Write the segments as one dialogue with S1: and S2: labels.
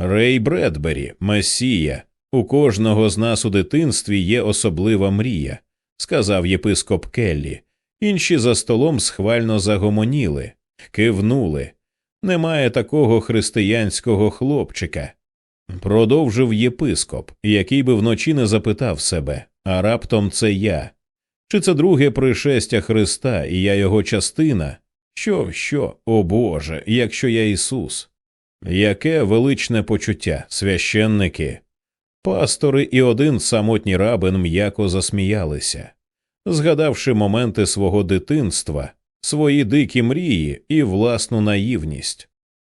S1: Рей Бредбері, Месія, у кожного з нас у дитинстві є особлива мрія, сказав єпископ Келлі. Інші за столом схвально загомоніли, кивнули. Немає такого християнського хлопчика. Продовжив єпископ, який би вночі не запитав себе, а раптом це я. Чи це друге пришестя Христа, і я його частина? Що, що, о Боже, якщо я Ісус? Яке величне почуття, священники? Пастори і один самотній рабин м'яко засміялися, згадавши моменти свого дитинства, свої дикі мрії і власну наївність.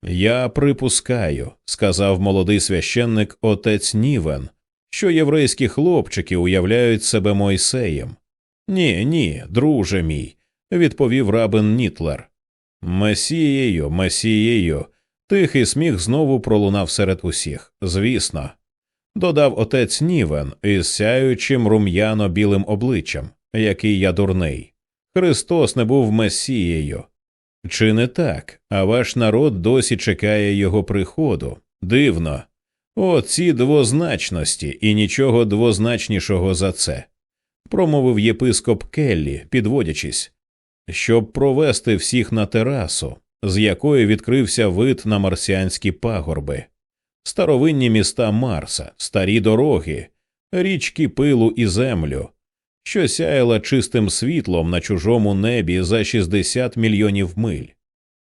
S1: Я припускаю, сказав молодий священник отець Нівен, що єврейські хлопчики уявляють себе Мойсеєм. Ні, ні, друже мій, відповів рабин Нітлер. Месією, месією. Тихий сміх знову пролунав серед усіх. Звісно, додав отець Нівен із сяючим рум'яно білим обличчям, який я дурний. Христос не був месією. Чи не так, а ваш народ досі чекає його приходу? Дивно. О, ці двозначності і нічого двозначнішого за це, промовив єпископ Келлі, підводячись, щоб провести всіх на терасу, з якої відкрився вид на марсіанські пагорби, старовинні міста Марса, старі дороги, річки пилу і землю, що сяяла чистим світлом на чужому небі за 60 мільйонів миль.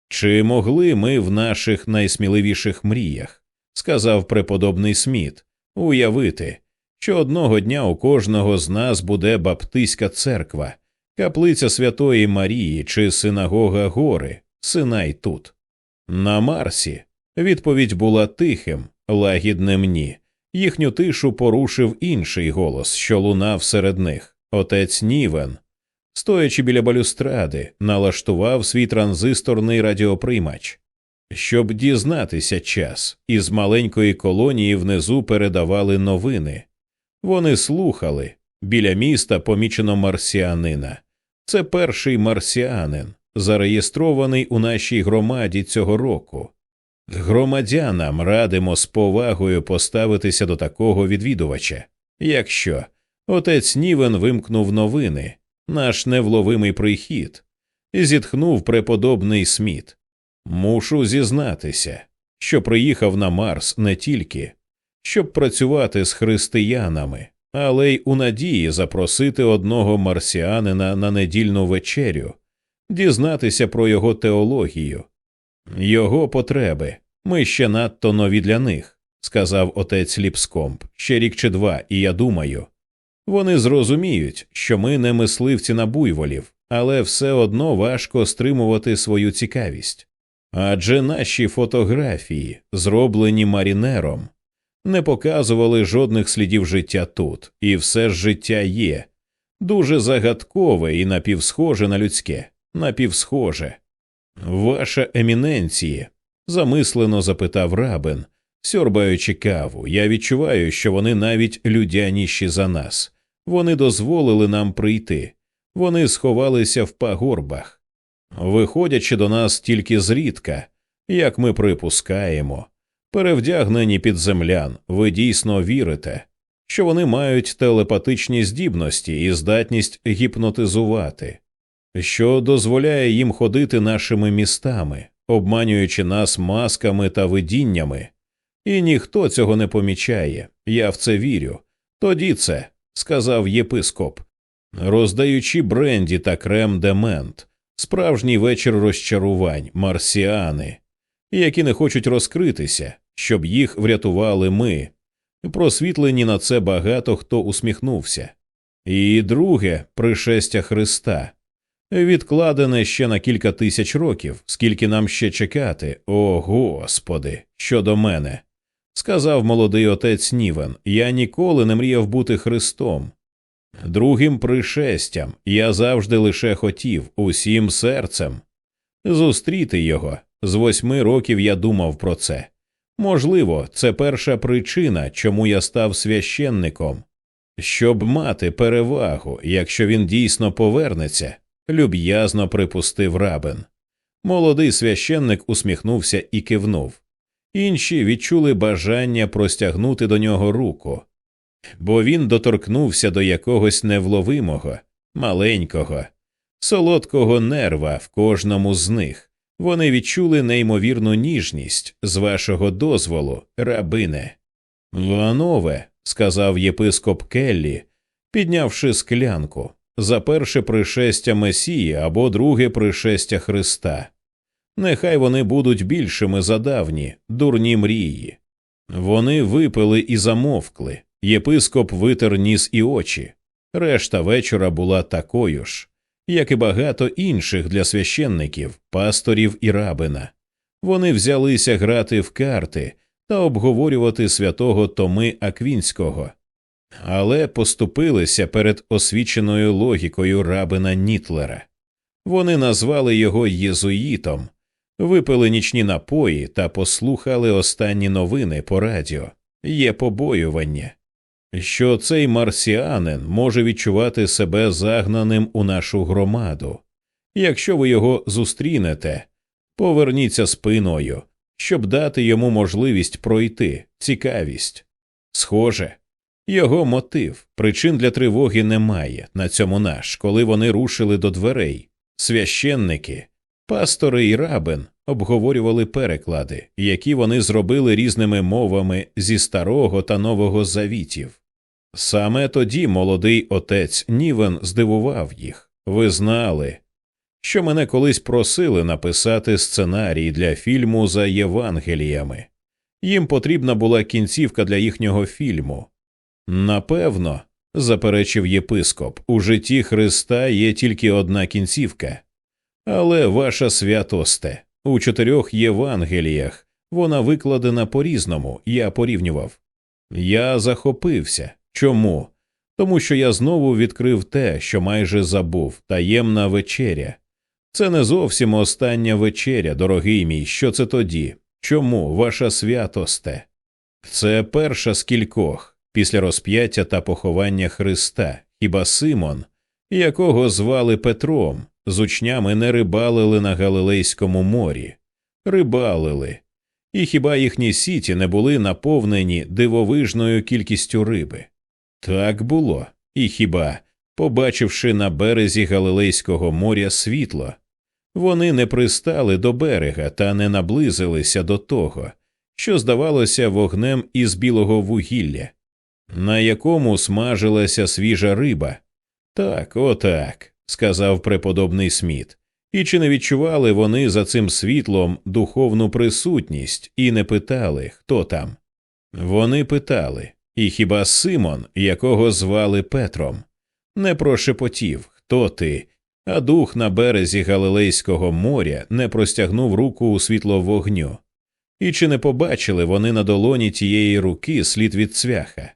S1: Чи могли ми в наших найсміливіших мріях, сказав преподобний Сміт, уявити, що одного дня у кожного з нас буде баптистська церква, каплиця Святої Марії чи синагога Гори, Синай тут. На Марсі відповідь була тихим, лагідним ні. Їхню тишу порушив інший голос, що лунав серед них. Отець Нівен, стоячи біля балюстради, налаштував свій транзисторний радіоприймач. Щоб дізнатися час, із маленької колонії внизу передавали новини. Вони слухали біля міста помічено марсіанина. Це перший марсіанин, зареєстрований у нашій громаді цього року. Громадянам радимо з повагою поставитися до такого відвідувача, якщо Отець Нівен вимкнув новини, наш невловимий прихід, і зітхнув преподобний Сміт. Мушу зізнатися, що приїхав на Марс не тільки щоб працювати з християнами, але й у надії запросити одного марсіанина на недільну вечерю, дізнатися про його теологію, його потреби. Ми ще надто нові для них, сказав отець Ліпскомп, ще рік чи два, і я думаю. Вони зрозуміють, що ми не мисливці на буйволів, але все одно важко стримувати свою цікавість. Адже наші фотографії, зроблені марінером, не показували жодних слідів життя тут, і все ж життя є дуже загадкове і напівсхоже на людське, напівсхоже. Ваша еміненція, замислено запитав рабин, сьорбаючи каву, я відчуваю, що вони навіть людяніші за нас. Вони дозволили нам прийти, вони сховалися в пагорбах, виходячи до нас тільки зрідка, як ми припускаємо, перевдягнені під землян, ви дійсно вірите, що вони мають телепатичні здібності і здатність гіпнотизувати, що дозволяє їм ходити нашими містами, обманюючи нас масками та видіннями, і ніхто цього не помічає, я в це вірю. Тоді це сказав єпископ, роздаючи бренді та крем демент, справжній вечір розчарувань, марсіани, які не хочуть розкритися, щоб їх врятували ми. Просвітлені на це багато хто усміхнувся. І друге пришестя Христа, відкладене ще на кілька тисяч років, скільки нам ще чекати, о Господи, щодо мене сказав молодий отець Нівен, я ніколи не мріяв бути Христом. Другим пришестям я завжди лише хотів усім серцем зустріти його. З восьми років я думав про це. Можливо, це перша причина, чому я став священником, щоб мати перевагу, якщо він дійсно повернеться, люб'язно припустив рабин. Молодий священник усміхнувся і кивнув. інші відчули бажання простягнути до нього руку, бо він доторкнувся до якогось невловимого, маленького, солодкого нерва в кожному з них. Вони відчули неймовірну ніжність з вашого дозволу, рабине. Ванове, сказав єпископ Келлі, піднявши склянку за перше пришестя Месії або друге пришестя Христа. Нехай вони будуть більшими за давні, дурні мрії. Вони випили і замовкли. Єпископ витер ніс і очі. Решта вечора була такою ж, як і багато інших для священників, пасторів і рабина. Вони взялися грати в карти та обговорювати святого Томи Аквінського, але поступилися перед освіченою логікою рабина Нітлера. Вони назвали його єзуїтом, випили нічні напої та послухали останні новини по радіо. Є побоювання, що цей марсіанин може відчувати себе загнаним у нашу громаду. Якщо ви його зустрінете, поверніться спиною, щоб дати йому можливість пройти, цікавість. Схоже, його мотив, причин для тривоги немає на цьому наш, коли вони рушили до дверей. Священники, пастори і рабин обговорювали переклади, які вони зробили різними мовами зі старого та нового завітів. Саме тоді молодий отець Нівен здивував їх. Ви знали, що мене колись просили написати сценарій для фільму за Євангеліями. Їм потрібна була кінцівка для їхнього фільму. Напевно, заперечив єпископ, у житті Христа є тільки одна кінцівка. Але ваша святосте, у чотирьох Євангеліях вона викладена по різному, я порівнював. Я захопився. Чому? Тому що я знову відкрив те, що майже забув таємна вечеря. Це не зовсім остання вечеря, дорогий мій. Що це тоді? Чому ваша святосте? Це перша з кількох після розп'яття та поховання Христа, хіба Симон, якого звали Петром, з учнями не рибалили на Галилейському морі, рибалили, і хіба їхні сіті не були наповнені дивовижною кількістю риби? Так було, і хіба, побачивши на березі Галилейського моря світло, вони не пристали до берега та не наблизилися до того, що здавалося вогнем із білого вугілля, на якому смажилася свіжа риба. Так, отак, сказав преподобний Сміт. І чи не відчували вони за цим світлом духовну присутність і не питали, хто там? Вони питали, і хіба Симон, якого звали Петром, не прошепотів, хто ти, а дух на березі Галилейського моря не простягнув руку у світло вогню. І чи не побачили вони на долоні тієї руки слід від цвяха?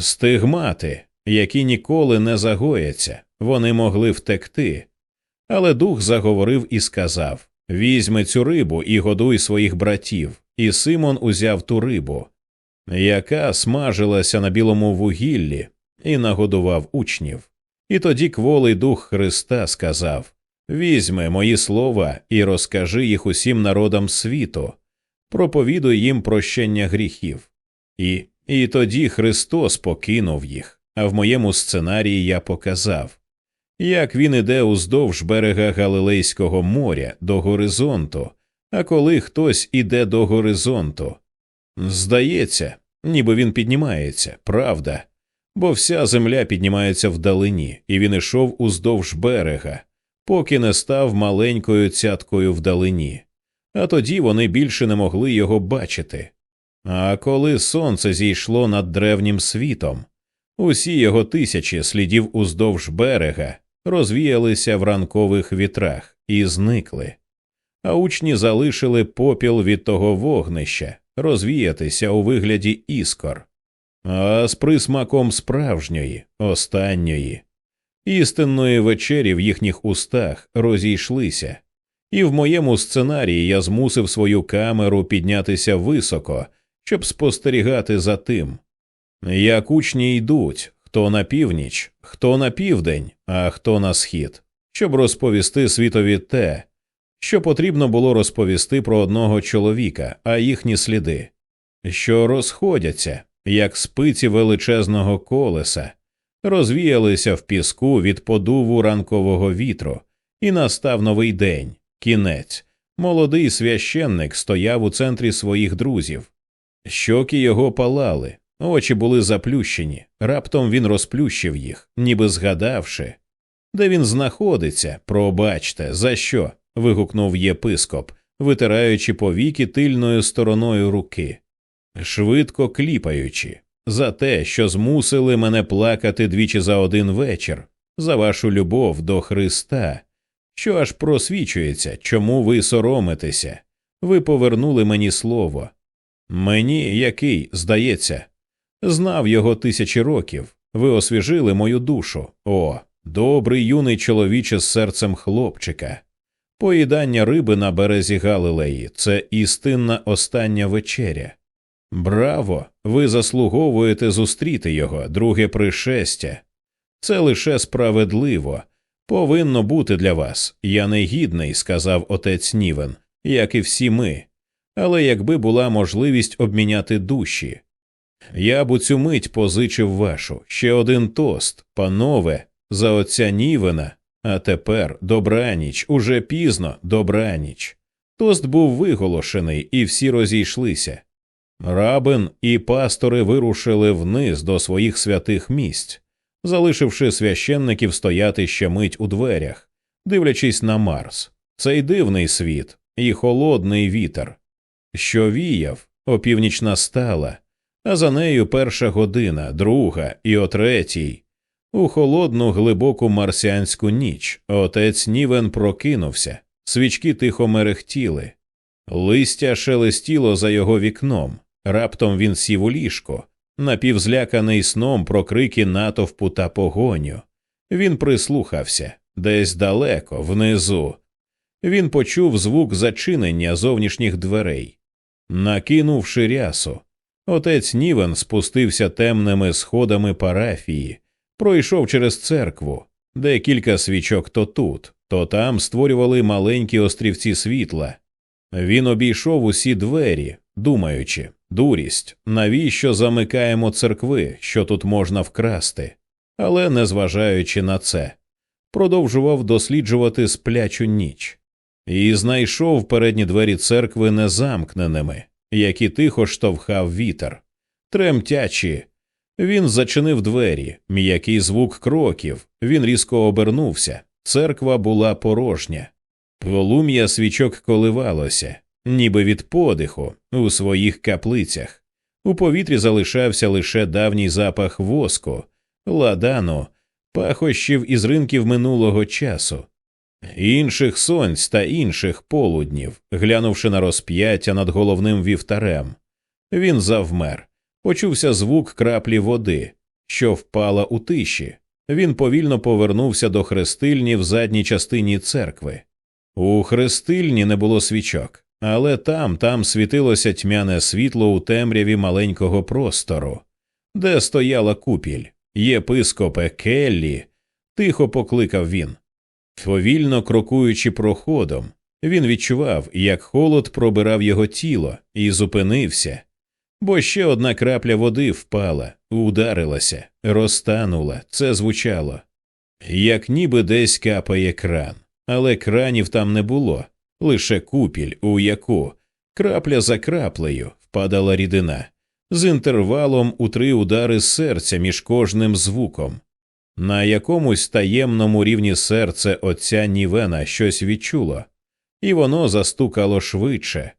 S1: Стигмати, які ніколи не загояться, вони могли втекти. Але дух заговорив і сказав Візьми цю рибу і годуй своїх братів. І Симон узяв ту рибу, яка смажилася на білому вугіллі, і нагодував учнів. І тоді кволий дух Христа сказав Візьми мої слова і розкажи їх усім народам світу, проповідуй їм прощення гріхів. І, І тоді Христос покинув їх, а в моєму сценарії я показав, як він іде уздовж берега Галилейського моря до горизонту, а коли хтось іде до горизонту. Здається, ніби він піднімається, правда, бо вся земля піднімається вдалині, і він ішов уздовж берега, поки не став маленькою цяткою вдалині, а тоді вони більше не могли його бачити. А коли сонце зійшло над древнім світом, усі його тисячі слідів уздовж берега розвіялися в ранкових вітрах і зникли, а учні залишили попіл від того вогнища розвіятися у вигляді іскор. А з присмаком справжньої, останньої, істинної вечері в їхніх устах розійшлися, і в моєму сценарії я змусив свою камеру піднятися високо, щоб спостерігати за тим, як учні йдуть, хто на північ, хто на південь, а хто на схід, щоб розповісти світові те, що потрібно було розповісти про одного чоловіка, а їхні сліди, що розходяться, як спиці величезного колеса, розвіялися в піску від подуву ранкового вітру, і настав новий день, кінець. Молодий священник стояв у центрі своїх друзів. Щоки його палали, очі були заплющені. Раптом він розплющив їх, ніби згадавши. Де він знаходиться, пробачте, за що? вигукнув єпископ, витираючи повіки тильною стороною руки, швидко кліпаючи, за те, що змусили мене плакати двічі за один вечір, за вашу любов до Христа, що аж просвічується, чому ви соромитеся, ви повернули мені слово. Мені який, здається, знав його тисячі років, ви освіжили мою душу. О, добрий юний чоловіче з серцем хлопчика. Поїдання риби на березі Галилеї це істинна остання вечеря. Браво! Ви заслуговуєте зустріти його, друге пришестя. Це лише справедливо, повинно бути для вас. Я не гідний, сказав отець Нівен, як і всі ми. Але якби була можливість обміняти душі, я б у цю мить позичив вашу ще один тост, панове, за отця Нівена, а тепер добраніч, уже пізно добраніч. Тост був виголошений, і всі розійшлися. Рабин і пастори вирушили вниз до своїх святих місць, залишивши священників стояти ще мить у дверях, дивлячись на Марс, цей дивний світ і холодний вітер, що віяв, опівнічна стала, а за нею перша година, друга і о третій. У холодну глибоку марсіанську ніч отець Нівен прокинувся, свічки тихо мерехтіли, листя шелестіло за його вікном. Раптом він сів у ліжко, напівзляканий сном про крики натовпу та погоню. Він прислухався десь далеко, внизу. Він почув звук зачинення зовнішніх дверей. Накинувши рясу, отець Нівен спустився темними сходами парафії, пройшов через церкву, де кілька свічок то тут, то там створювали маленькі острівці світла. Він обійшов усі двері, думаючи дурість, навіщо замикаємо церкви, що тут можна вкрасти, але, незважаючи на це, продовжував досліджувати сплячу ніч і знайшов передні двері церкви незамкненими, які тихо штовхав вітер, тремтячі. Він зачинив двері, м'який звук кроків, він різко обернувся. Церква була порожня. Полум'я свічок коливалося, ніби від подиху у своїх каплицях. У повітрі залишався лише давній запах воску, ладану, пахощів із ринків минулого часу, інших сонць та інших полуднів, глянувши на розп'яття над головним вівтарем. Він завмер, почувся звук краплі води, що впала у тиші. Він повільно повернувся до хрестильні в задній частині церкви. У хрестильні не було свічок, але там, там світилося тьмяне світло у темряві маленького простору, де стояла купіль. Єпископе Келлі, тихо покликав він. Повільно крокуючи проходом, він відчував, як холод пробирав його тіло, і зупинився, бо ще одна крапля води впала, ударилася, розтанула, це звучало, як ніби десь капає кран, але кранів там не було, лише купіль, у яку крапля за краплею впадала рідина, з інтервалом у три удари серця між кожним звуком. На якомусь таємному рівні серце отця Нівена щось відчуло, і воно застукало швидше,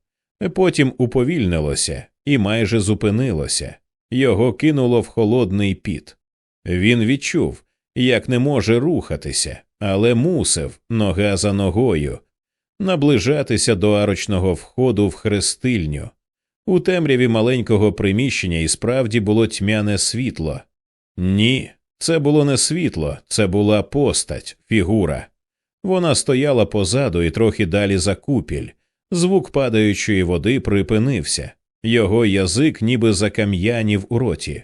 S1: потім уповільнилося і майже зупинилося, його кинуло в холодний піт. Він відчув, як не може рухатися, але мусив, нога за ногою, наближатися до арочного входу в хрестильню. У темряві маленького приміщення і справді було тьмяне світло. Ні, це було не світло, це була постать, фігура. Вона стояла позаду і трохи далі за купіль. Звук падаючої води припинився, його язик ніби закам'янів у роті.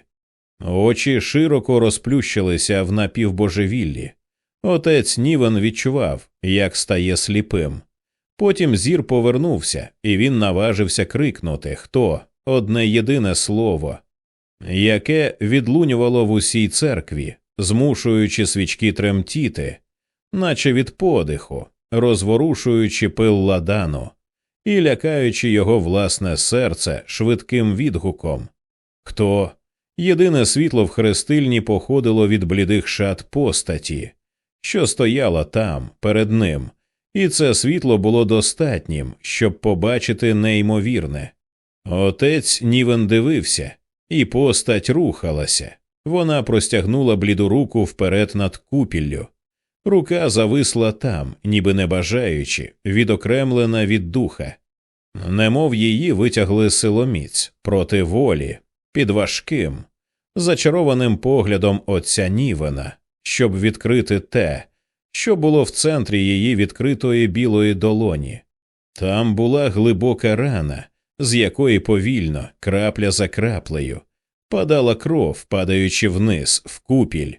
S1: Очі широко розплющилися в напівбожевіллі. Отець Нівен відчував, як стає сліпим. Потім зір повернувся, і він наважився крикнути хто одне єдине слово, яке відлунювало в усій церкві, змушуючи свічки тремтіти, наче від подиху, розворушуючи пил ладану і лякаючи його власне серце швидким відгуком. Хто єдине світло в хрестильні походило від блідих шат постаті, що стояла там, перед ним, і це світло було достатнім, щоб побачити неймовірне. Отець Нівен дивився, і постать рухалася. Вона простягнула бліду руку вперед над купіллю. Рука зависла там, ніби не бажаючи, відокремлена від духа, немов її витягли силоміць проти волі, під важким, зачарованим поглядом отця Нівена, щоб відкрити те, що було в центрі її відкритої білої долоні. Там була глибока рана, з якої повільно, крапля за краплею, падала кров, падаючи вниз, в купіль.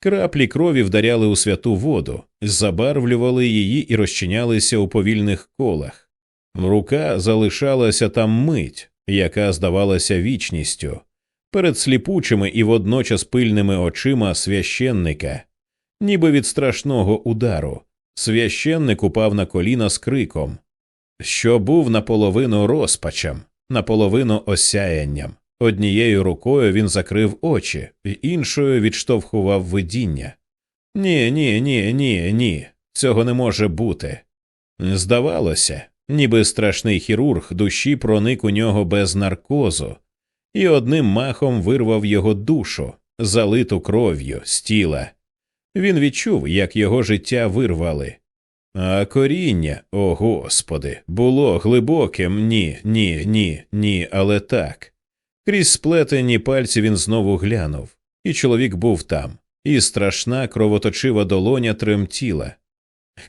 S1: Краплі крові вдаряли у святу воду, забарвлювали її і розчинялися у повільних колах. Рука залишалася там мить, яка здавалася вічністю, перед сліпучими і водночас пильними очима священника, ніби від страшного удару. Священник упав на коліна з криком, що був наполовину розпачем, наполовину осяянням. Однією рукою він закрив очі, іншою відштовхував видіння. Ні, ні, ні, ні, ні, цього не може бути. Здавалося, ніби страшний хірург душі проник у нього без наркозу, і одним махом вирвав його душу, залиту кров'ю з тіла. Він відчув, як його життя вирвали. А коріння, о господи, було глибоким ні, ні, ні, ні, але так. Крізь сплетені пальці він знову глянув, і чоловік був там, і страшна кровоточива долоня тремтіла,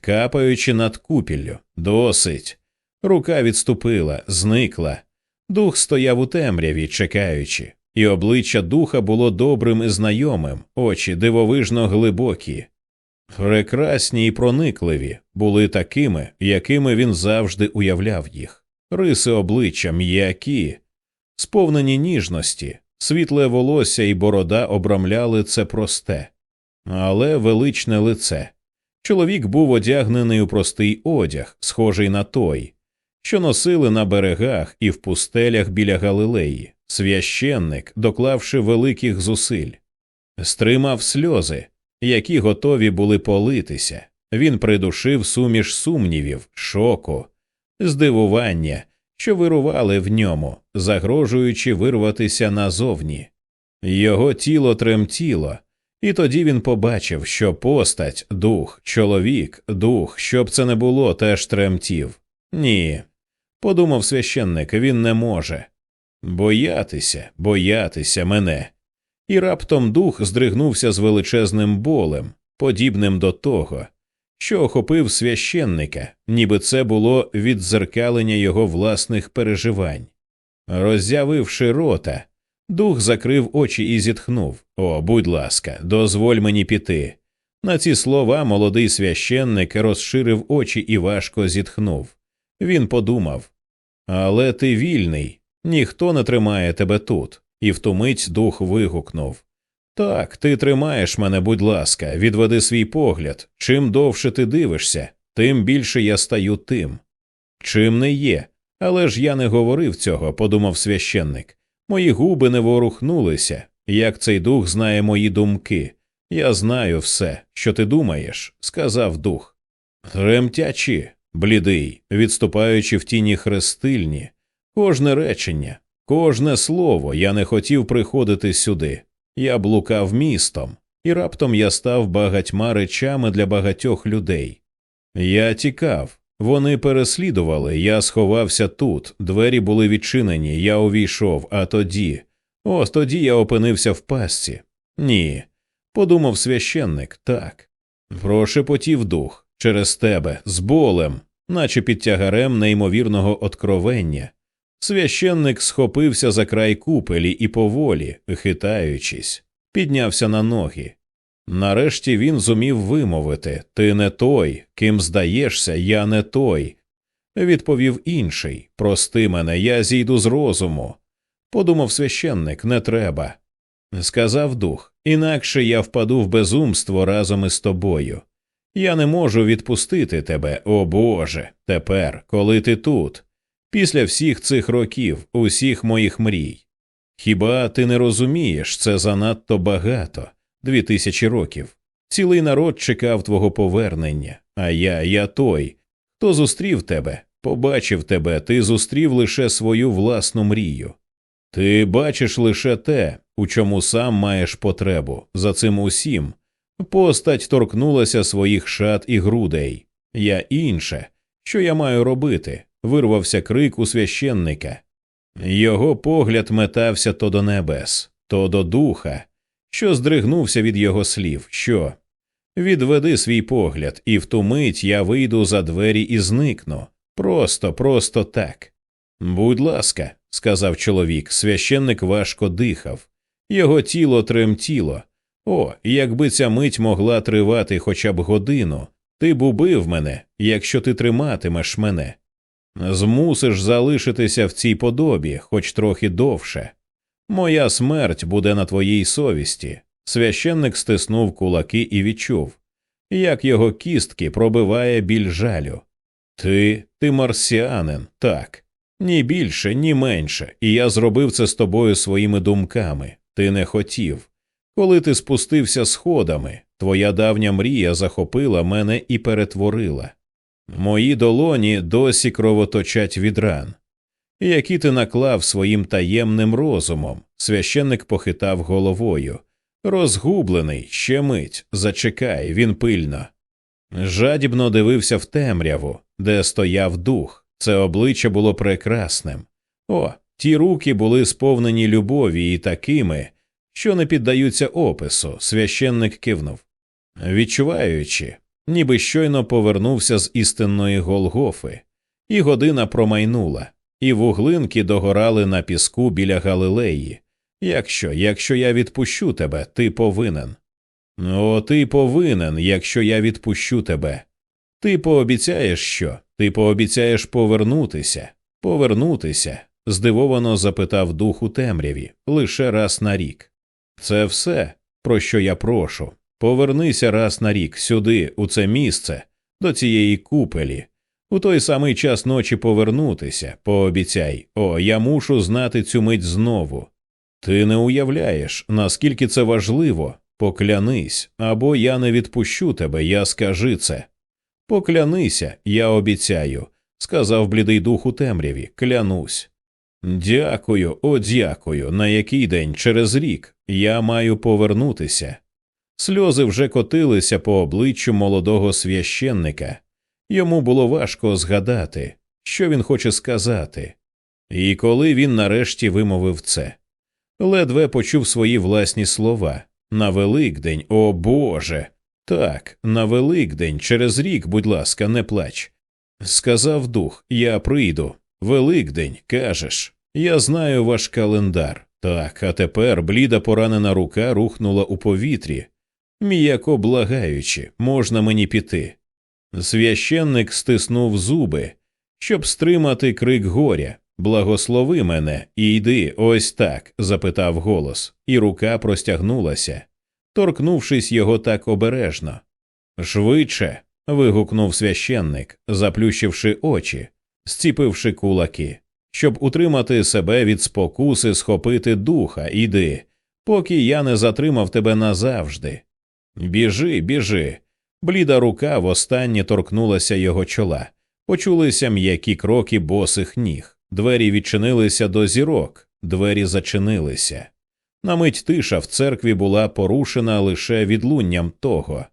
S1: капаючи над купіллю. Досить. Рука відступила, зникла. Дух стояв у темряві, чекаючи, і обличчя духа було добрим і знайомим, очі дивовижно глибокі. Прекрасні і проникливі були такими, якими він завжди уявляв їх, риси обличчя м'які, сповнені ніжності, світле волосся і борода обрамляли це просте, але величне лице. Чоловік був одягнений у простий одяг, схожий на той, що носили на берегах і в пустелях біля Галилеї, священник, доклавши великих зусиль, стримав сльози, які готові були политися. Він придушив суміш сумнівів, шоку, здивування, що вирували в ньому, загрожуючи вирватися назовні. Його тіло тремтіло, і тоді він побачив, що постать, дух, чоловік, дух, щоб це не було, теж тремтів. Ні, подумав священник, він не може. Боятися, боятися мене. І раптом дух здригнувся з величезним болем, подібним до того, що охопив священника, ніби це було віддзеркалення його власних переживань. Роззявивши рота, дух закрив очі і зітхнув О, будь ласка, дозволь мені піти. На ці слова молодий священник розширив очі і важко зітхнув. Він подумав Але ти вільний, ніхто не тримає тебе тут, і в ту дух вигукнув так, ти тримаєш мене, будь ласка, відведи свій погляд. Чим довше ти дивишся, тим більше я стаю тим. Чим не є. Але ж я не говорив цього, подумав священник. Мої губи не ворухнулися, як цей дух знає мої думки. Я знаю все, що ти думаєш, сказав дух. Тремтячи, блідий, відступаючи в тіні хрестильні, кожне речення, кожне слово я не хотів приходити сюди. Я блукав містом, і раптом я став багатьма речами для багатьох людей. Я тікав, вони переслідували, я сховався тут, двері були відчинені, я увійшов, а тоді, ось тоді я опинився в пастці. Ні. Подумав священник, так. Прошепотів дух через тебе, з болем, наче під тягарем неймовірного откровення. Священник схопився за край купелі і поволі, хитаючись, піднявся на ноги. Нарешті він зумів вимовити Ти не той, ким здаєшся, я не той. Відповів інший Прости мене, я зійду з розуму. Подумав священник, не треба. Сказав дух, інакше я впаду в безумство разом із тобою. Я не можу відпустити тебе, о Боже, тепер, коли ти тут, після всіх цих років, усіх моїх мрій. Хіба ти не розумієш, це занадто багато, дві тисячі років. Цілий народ чекав твого повернення, а я, я той, хто зустрів тебе, побачив тебе, ти зустрів лише свою власну мрію. Ти бачиш лише те, у чому сам маєш потребу, за цим усім. Постать торкнулася своїх шат і грудей. Я інше, що я маю робити? Вирвався крик у священника. Його погляд метався то до небес, то до духа, що здригнувся від його слів, що відведи свій погляд, і в ту мить я вийду за двері і зникну. Просто, просто так. Будь ласка, сказав чоловік, священник важко дихав, його тіло тремтіло. О, якби ця мить могла тривати хоча б годину, ти б убив мене, якщо ти триматимеш мене. Змусиш залишитися в цій подобі, хоч трохи довше. Моя смерть буде на твоїй совісті. Священник стиснув кулаки і відчув, як його кістки пробиває біль жалю. Ти, ти марсіанин, так, ні більше, ні менше, і я зробив це з тобою своїми думками. Ти не хотів. Коли ти спустився сходами, твоя давня мрія захопила мене і перетворила. Мої долоні досі кровоточать від ран. Які ти наклав своїм таємним розумом, священник похитав головою. Розгублений, ще мить, зачекай, він пильно. Жадібно дивився в темряву, де стояв дух. Це обличчя було прекрасним. О, ті руки були сповнені любові і такими, що не піддаються опису, священник кивнув. Відчуваючи, ніби щойно повернувся з істинної Голгофи, і година промайнула, і вуглинки догорали на піску біля Галилеї. Якщо, якщо я відпущу тебе, ти повинен. О, ти повинен, якщо я відпущу тебе. Ти пообіцяєш що? Ти пообіцяєш повернутися, повернутися? здивовано запитав дух у темряві лише раз на рік. Це все, про що я прошу. Повернися раз на рік сюди, у це місце, до цієї купелі. У той самий час ночі повернутися, пообіцяй, о, я мушу знати цю мить знову. Ти не уявляєш, наскільки це важливо, поклянись, або я не відпущу тебе, я скажи це. Поклянися, я обіцяю, сказав блідий дух у темряві, клянусь. Дякую, о, дякую. На який день через рік я маю повернутися. Сльози вже котилися по обличчю молодого священника. Йому було важко згадати, що він хоче сказати. І коли він нарешті вимовив це, ледве почув свої власні слова на Великдень, о Боже. Так, на Великдень, через рік, будь ласка, не плач. Сказав дух, я прийду. Великдень, кажеш. Я знаю ваш календар. Так, а тепер бліда поранена рука рухнула у повітрі, м'яко благаючи, можна мені піти. Священник стиснув зуби, щоб стримати крик горя. Благослови мене і йди ось так, запитав голос, і рука простягнулася, торкнувшись його так обережно. Швидше. вигукнув священник, заплющивши очі, зціпивши кулаки щоб утримати себе від спокуси, схопити духа, іди, поки я не затримав тебе назавжди. Біжи, біжи. Бліда рука востаннє торкнулася його чола, почулися м'які кроки босих ніг, двері відчинилися до зірок, двері зачинилися. На мить тиша в церкві була порушена лише відлунням того.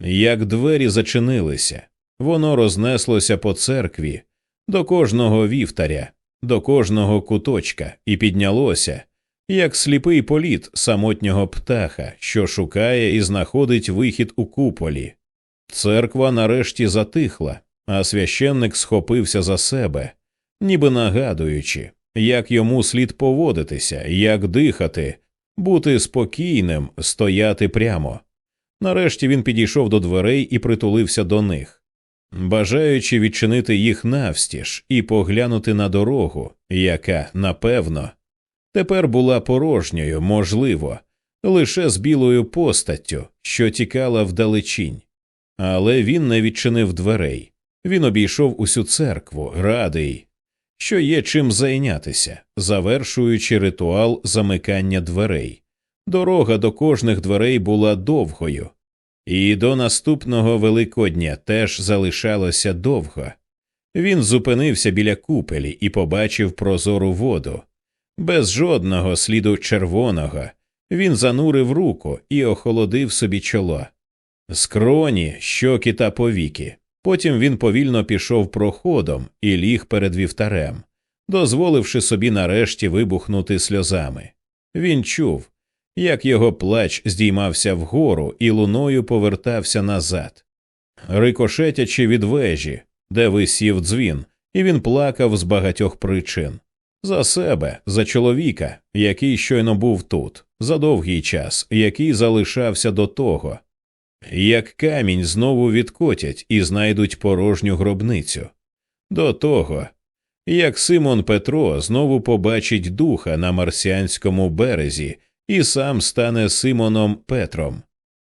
S1: Як двері зачинилися, воно рознеслося по церкві. До кожного вівтаря, до кожного куточка. І піднялося, як сліпий політ самотнього птаха, що шукає і знаходить вихід у куполі. Церква нарешті затихла, а священник схопився за себе, ніби нагадуючи, як йому слід поводитися, як дихати, бути спокійним, стояти прямо. Нарешті він підійшов до дверей і притулився до них. бажаючи відчинити їх навстіж і поглянути на дорогу, яка, напевно, тепер була порожньою, можливо, лише з білою постаттю, що тікала вдалечінь. Але він не відчинив дверей. Він обійшов усю церкву, радий, що є чим зайнятися, завершуючи ритуал замикання дверей. Дорога до кожних дверей була довгою, і до наступного Великодня теж залишалося довго. Він зупинився біля купелі і побачив прозору воду. Без жодного сліду червоного він занурив руку і охолодив собі чоло. Скроні, щоки та повіки. Потім він повільно пішов проходом і ліг перед вівтарем, дозволивши собі нарешті вибухнути сльозами. Він чув, як його плач здіймався вгору і луною повертався назад, рикошетячи від вежі, де висів дзвін, і він плакав з багатьох причин за себе, за чоловіка, який щойно був тут, за довгий час, який залишався до того. Як камінь знову відкотять і знайдуть порожню гробницю. До того, як Симон Петро знову побачить духа на марсіанському березі і сам стане Симоном Петром.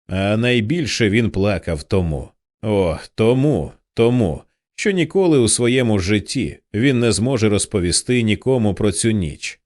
S1: А найбільше він плакав тому о, тому, тому, що ніколи у своєму житті він не зможе розповісти нікому про цю ніч.